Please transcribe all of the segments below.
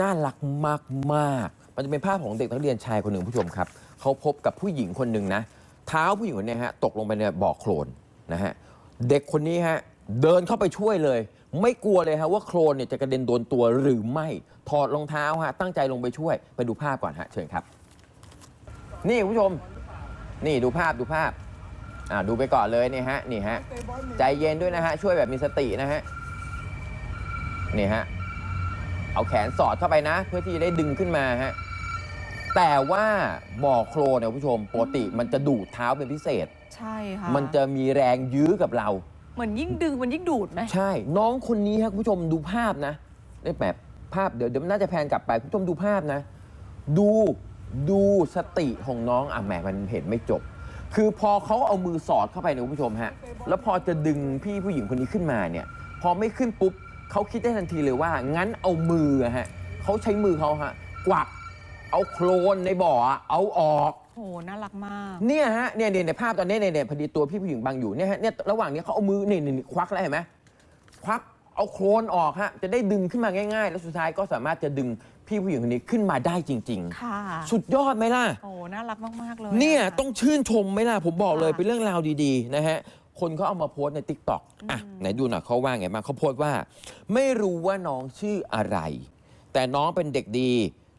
น่ารักมากมากๆมันจะเป็นภาพของเด็กนักเรียนชายคนหนึ่งผู้ชมครับเขาพบกับผู้หญิงคนหนึ่งนะ เท้าผู้หญิงคนนี้ฮะตกลงไปในบ่อโคลนนะฮะเด็กคนนี้ฮะเดินเข้าไปช่วยเลย ไม่กลัวเลยฮะว่าโคลนเนี่ยจะกระเด็นโดนตัวหรือไม่ถอดรองเท้าฮะตั้งใจลงไปช่วยไปดูภาพก่อนฮะเชิญครับ นี่ผู้ชม นี่ดูภาพดูภาพอ่าดูไปก่อนเลยนี่ฮะนี่ฮะใจเย็นด้วยนะฮะช่วยแบบมีสตินะฮะนี่ฮะ เอาแขนสอดเข้าไปนะ เพื่อที่จะได้ดึงขึ้นมาฮะแต่ว่าบ่อโคลนเนี่ยคุณผู้ชมปกติมันจะดูดเท้าเป็นพิเศษ ใช่ค่ะมันจะมีแรงยื้อกับเรา เหมือนยิ่งดึงมันยิ่งดูดไหมใช่ น้องคนนี้ครับคุณผู้ชมดูภาพนะได้แบบภาพเดี๋ยวเดี๋ยวมันน่าจะแพนกลับไปคุณผู้ชมดูภาพนะ ดูดูสติของน้องอะแหมมันเห็นไม่จบ คือพอเขาเอามือสอดเข้าไปเนี่ยคุณผู้ชมฮะแล้วพอจะดึงพี่ผู้หญิงคนนี้ขึ้นมาเนี่ย พอไม่ขึ้นปุ๊บ เขาคิดได้ทันทีเลยว่า งั้นเอามืออะฮะเขาใช้มือเขาฮะกวักเอาโคลนในบ่ออะเอาออก โห น่ารักมาก เนี่ยฮะเนี่ยเนี่ยในภาพตอนนี้เนี่ยเนี่ยพอดีตัวพี่ผู้หญิงบังอยู่เนี่ยฮะเนี่ยระหว่างนี้เขาเอามือนี่นี่นี่ควักแล้วเห็นไหมควักเอาโคลนออกฮะจะได้ดึงขึ้นมาง่ายๆ แล้วสุดท้ายก็สามารถจะดึงพี่ผู้หญิงคนนี้ขึ้นมาได้จริง ค่ะ ๆ สุดยอดไหมล่ะ โอ้น่ารักมาก ๆ เลยเนี่ยะต้องชื่นชมไหมล่ะผมบอกเลยค่ะ เป็นเรื่องราวดีๆนะฮะ คนเขาเอามาโพสต์ใน t ิ k t o k อะอืมไหนดูหน่อยเขาว่าไงบ้างเขาโพสต์ว่า ไม่รู้ว่าน้องชื่ออะไร แต่น้องเป็นเด็กดี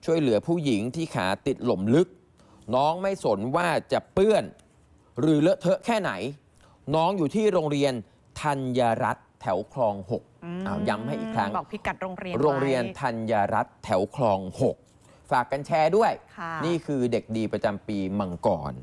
ช่วยเหลือผู้หญิงที่ขาติดหล่มลึก น้องไม่สนว่าจะเปื้อน หรือเลอะเทอะแค่ไหน น้องอยู่ที่โรงเรียนธัญรัตน์แถวคลองหกมอ้าวย้ำให้อีกครั้ง บอกพิกัดโรงเรียนโรงเรียนไว้ ธัญรัตน์แถวคลอง6ฝากกันแชร์ด้วย ค่ะ นี่คือเด็กดีประจำปีมังกร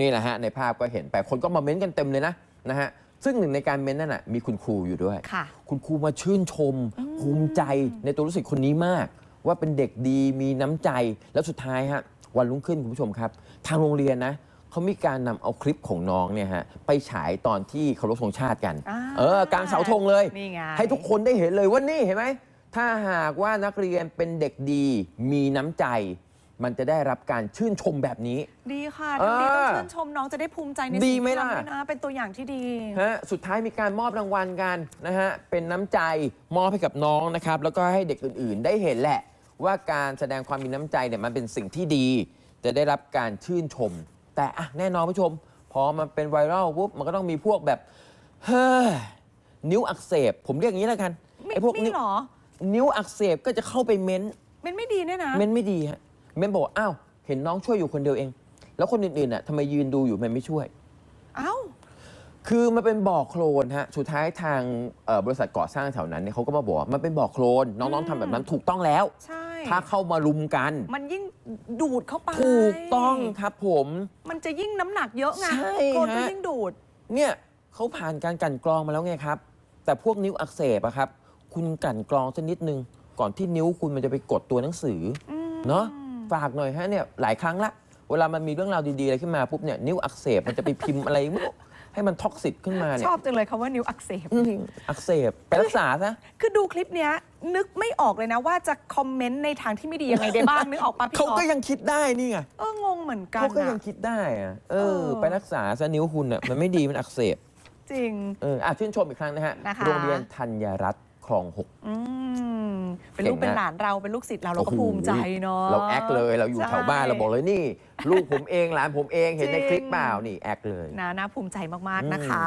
นี่แหละฮะ ในภาพก็เห็นไปคนก็มาเม้นต์กันเต็มเลยนะ นะฮะซึ่งหนึ่งในการเม้นต์นั่นน่ะมีคุณครูอยู่ด้วย ค่ะ คุณครูมาชื่นชม ภูมิใจในตัวรู้สึกคนนี้มาก ว่าเป็นเด็กดีมีน้ำใจ แล้วสุดท้ายฮะวันรุ่งขึ้นคุณผู้ชมครับ ทางโรงเรียนนะเขามีการนำเอาคลิปของน้องเนี่ยฮะไปฉายตอนที่เคารพธงชาติกัน อ่าเออกลางเสาธงเลย นี่ไง ให้ทุกคนได้เห็นเลยว่านี่เห็นไหมถ้าหากว่านักเรียนเป็นเด็กดีมีน้ำใจ มันจะได้รับการชื่นชมแบบนี้ ดีค่ะเออทำดีต้องชื่นชมน้องจะได้ภูมิใจในดีสิ่งไหมที่ล่ะ ทำด้วยนะ เป็นตัวอย่างที่ดี ฮะสุดท้ายมีการมอบรางวัลกันนะฮะ เป็นน้ำใจมอบให้กับน้องนะครับ แล้วก็ให้เด็กอื่นๆ ได้เห็นแหละ ว่าการแสดงความมีน้ำใจเนี่ยมันเป็นสิ่งที่ดี จะได้รับการชื่นชม แต่อะแน่นอนผู้ชม พอมันเป็นไวรัลปุ๊บมันก็ต้องมีพวกแบบ เฮ้อนิ้วอักเสบ ผมเรียกอย่างนี้แล้วกันไม่ไอ้พวกมีนิ้วเหรอ นิ้วอักเสบก็จะเข้าไปเม้นเป็นไม่ดีเนี่ยนะ เม้นไม่ดีฮะ เม้นบอกว่าอ้าวเห็นน้องช่วยอยู่คนเดียวเอง แล้วคนอื่นๆน่ะทำไมยืนดูอยู่มันไม่ช่วย เอ้า คือมันเป็นบ่อโคลนฮะ สุดท้ายทางเอ่อบริษัทก่อสร้างแถวนั้นเนี่ยเขาก็มาบอกว่ามันเป็นบ่อโคลน น้องๆทำแบบนั้นถูกต้องแล้ว ใช่ ถ้าเข้ามารุมกัน มันยิ่งดูดเข้าไปถูกต้องครับผม มันจะยิ่งน้ำหนักเยอะไงใช่โคลนก็ฮะ ยิ่งดูด เนี่ยเขาผ่านการกลั่นกรองมาแล้วไงครับ แต่พวกนิ้วอักเสบอะครับ คุณกลั่นกรองสักนิดนึง ก่อนที่นิ้วคุณมันจะไปกดตัวหนังสืออมเนาะ ฝากหน่อยฮะเนี่ยหลายครั้งละ เวลามันมีเรื่องราวดีๆอะไรขึ้นมาปุ๊บเนี่ยนิ้วอักเสบมันจะไปพิมพ์อะไรไม่รู้ให้มันท็อกซิตขึ้นมาเนี่ชยอบจังเลยคำว่านิ้วอักเสบ อืมอักเสบไปรักษาซะ คือดูคลิปเนี้ยนึกไม่ออกเลยนะว่าจะคอมเมนต์ในทางที่ไม่ดียังไงได้บ้าง นึกออกปะพี่เขาก๊อก็ฟยังคิดได้นี่ไงเอองงเหมือนกันเขาก็ยังอะคิดได้อะเอเออ อ ไปรักษาซะนิ้วคุณอะมันไม่ดีมันอักเสบจริง เอออะชื่นชมอีกครั้งนะฮะนะคะ โรงเรียนธัญรัตน์คลองหก อืม เป็นลูกเก่งนะเป็นหลานเราเป็นลูกศิษย์เราเราก็โอ้โหภูมิใจเนาะเราแอคเลยเราอยู่แถวบ้านใช่เราบอกเลยนี่ ลูกผมเองหลานผมเองเห็นในจริงคลิปเปล่านี่แอคเลยนะน่าภูมิใจมากอืมๆนะคะ